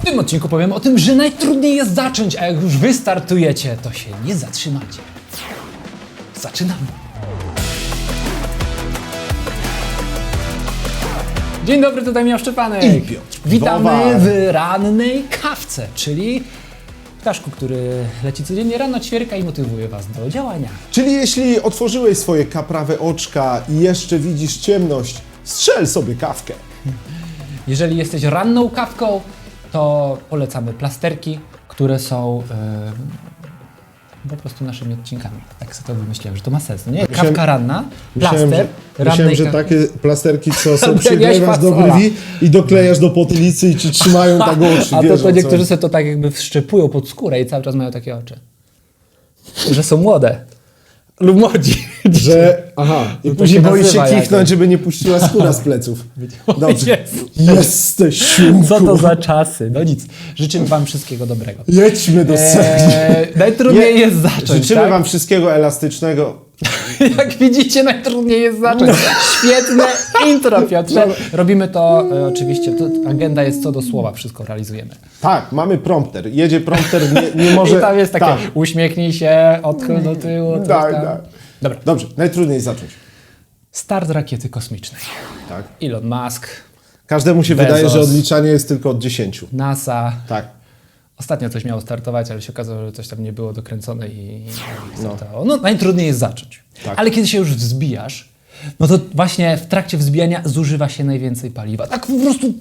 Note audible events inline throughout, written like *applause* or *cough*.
W tym odcinku powiem o tym, że najtrudniej jest zacząć, a jak już wystartujecie, to się nie zatrzymacie. Zaczynamy. Dzień dobry, tutaj Miał Szczepanek. I Piotr Witamy w rannej kawce, czyli ptaszku, który leci codziennie rano, ćwierka i motywuje Was do działania. Czyli jeśli otworzyłeś swoje kaprawe oczka i jeszcze widzisz ciemność, strzel sobie kawkę. Jeżeli jesteś ranną kawką, to polecamy plasterki, które są po prostu naszymi odcinkami. Tak sobie to wymyśliłem, że to ma sens. no Nie? Myślałem- Kawka ranna, plaster, Myślałem, że, myślałem, że takie plasterki, co *laughs* są przyklejasz do brwi i doklejasz do potylicy i ci trzymają tak *laughs* oczy. A to, to niektórzy sobie to tak jakby wszczepują pod skórę i cały czas mają takie oczy. Że są młode. Lub młodzi. Że, aha, i No później boisz się kichnąć, jakoś. żeby nie puściła skóra z *laughs* pleców. Dobrze. Jesteś. Co to za czasy? No nic. Życzę Wam wszystkiego dobrego. Jedźmy do sedna. Eee, najtrudniej Je- jest zacząć. Życzymy tak? wam wszystkiego elastycznego. *laughs* Jak widzicie, najtrudniej jest zacząć. Świetne *laughs* intro, Piotrze. Robimy to e, oczywiście, to, agenda jest co do słowa, wszystko realizujemy. Tak, mamy prompter. Jedzie prompter, nie, nie może... I tam jest takie, Tak, uśmiechnij się, odchyl do tyłu. tak, tak. Dobra, Dobrze, najtrudniej zacząć. start rakiety kosmicznej. Tak. Elon Musk, Każdemu się Bezos. wydaje, że odliczanie jest tylko od 10. NASA. Tak. Ostatnio coś miało startować, ale się okazało, że coś tam nie było dokręcone i i startowało. No, najtrudniej jest zacząć. Tak. Ale kiedy się już wzbijasz, no to właśnie w trakcie wzbijania zużywa się najwięcej paliwa. Tak po prostu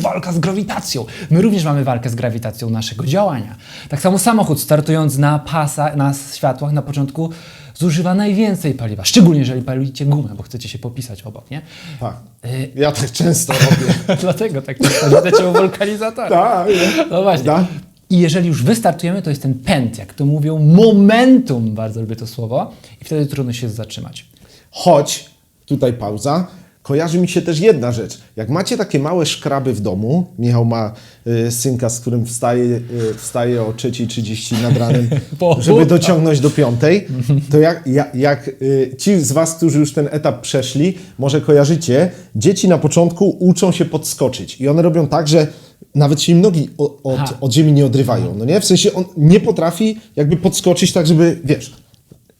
walka z grawitacją. My również mamy walkę z grawitacją naszego działania. Tak samo samochód startując na pasa, na światłach na początku zużywa najwięcej paliwa. Szczególnie jeżeli palicie gumę, bo chcecie się popisać obok, nie? Tak. Y, Ja tak często robię. *laughs* Dlatego tak pamiętacie o wulkanizatorze. tak. No właśnie. Da? I jeżeli już wystartujemy, to jest ten pęd, jak to mówią, momentum, bardzo lubię to słowo, i wtedy trudno się zatrzymać. Choć, tutaj pauza, kojarzy mi się też jedna rzecz. Jak macie takie małe szkraby w domu, Michał ma y, synka, z którym wstaje, y, wstaje o 3.30 nad ranem, *laughs* żeby *laughs* dociągnąć do piątej, to jak, jak, jak y, ci z Was, którzy już ten etap przeszli, może kojarzycie, dzieci na początku uczą się podskoczyć i one robią tak, że nawet się im nogi od, od ziemi nie odrywają, no nie? W sensie on nie potrafi jakby podskoczyć tak, żeby, wiesz,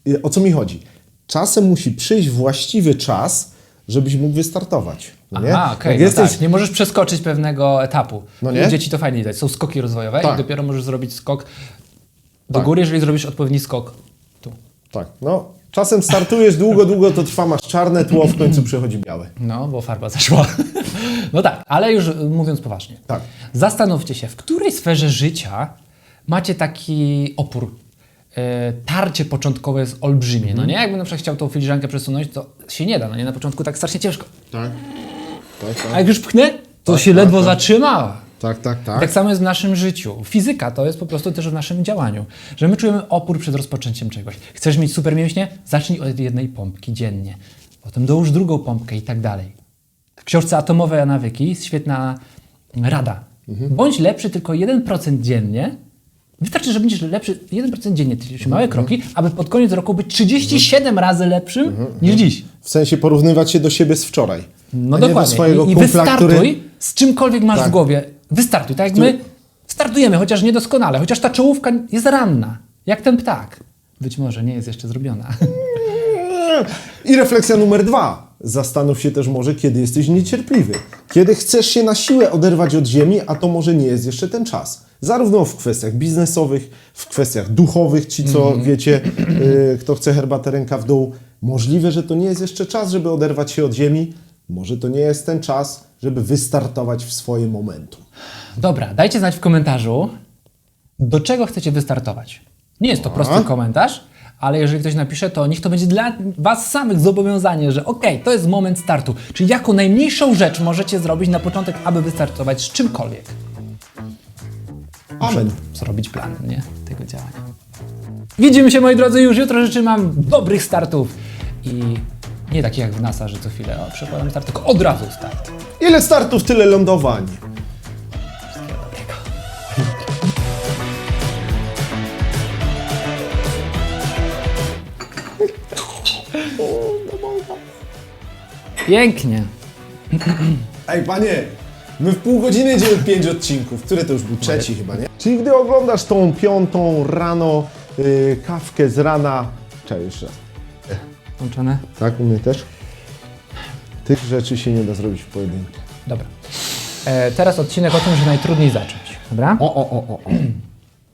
Y, O co mi chodzi? Czasem musi przyjść właściwy czas, żebyś mógł wystartować. No nie? Aha, okej, Jak no jesteś, tak. Nie możesz przeskoczyć pewnego etapu. No nie? Dzieci to fajnie widać. Są skoki rozwojowe Tak. i dopiero możesz zrobić skok do Tak. góry, jeżeli zrobisz odpowiedni skok tu. Tak, no. Czasem startujesz długo, długo to trwa, masz czarne tło, w końcu przychodzi białe. No, bo farba zaszła. *laughs* no tak, ale już mówiąc poważnie. Tak. Zastanówcie się, w której sferze życia macie taki opór. E, tarcie początkowe jest olbrzymie, Mhm. no nie? Jakbym na przykład chciał tą filiżankę przesunąć, to się nie da, no nie? Na początku tak strasznie ciężko. Tak. Tak, A jak już pchnę, to Tak, się tak, ledwo tak. zatrzyma. tak, tak, Tak. tak. samo jest w naszym życiu. Fizyka to jest po prostu też w naszym działaniu. Że my czujemy opór przed rozpoczęciem czegoś. Chcesz mieć super mięśnie? Zacznij od jednej pompki dziennie. Potem dołóż drugą pompkę i tak dalej. W książce Atomowe nawyki jest świetna rada. Mhm. Bądź lepszy tylko 1% dziennie. Wystarczy, że będziesz lepszy 1% dziennie, czyli Mhm. małe kroki, aby pod koniec roku być 37 razy lepszym Mhm. niż dziś. W sensie porównywać się do siebie z wczoraj. No do dokładnie. swojego I, i wystartuj który... z czymkolwiek masz Tak. w głowie. Wystartuj, tak jak my startujemy, chociaż niedoskonale, chociaż ta czołówka jest ranna, jak ten ptak. Być może nie jest jeszcze zrobiona. I refleksja numer dwa. Zastanów się też może, kiedy jesteś niecierpliwy. Kiedy chcesz się na siłę oderwać od ziemi, a to może nie jest jeszcze ten czas. Zarówno w kwestiach biznesowych, w kwestiach duchowych, ci co wiecie, y, kto chce herbatę ręka w dół. Możliwe, że to nie jest jeszcze czas, żeby oderwać się od ziemi. Może to nie jest ten czas, żeby wystartować w swoje momentum. Dobra, dajcie znać w komentarzu, do czego chcecie wystartować. Nie jest to prosty komentarz, ale jeżeli ktoś napisze, to niech to będzie dla Was samych zobowiązanie, że okej, to jest moment startu. Czyli jaką najmniejszą rzecz możecie zrobić na początek, aby wystartować z czymkolwiek. Amen. zrobić plan nie? tego działania. Widzimy się, moi drodzy, już jutro. Życzę Wam dobrych startów i nie takich jak w NASA, że co chwilę o, przekładam start, tylko od razu start. Ile startów, tyle lądowań. Pięknie. Ej, panie, My w pół godziny idziemy pięć odcinków. Który to już był? Trzeci chyba, nie? Czyli gdy oglądasz tą piątą rano yy, kawkę z rana... Czekaj jeszcze raz. Włączone? Tak, u mnie też? Tych rzeczy się nie da zrobić w pojedynkę. Dobra. E, teraz odcinek o tym, że najtrudniej zacząć. Dobra? O, o, o, o. o.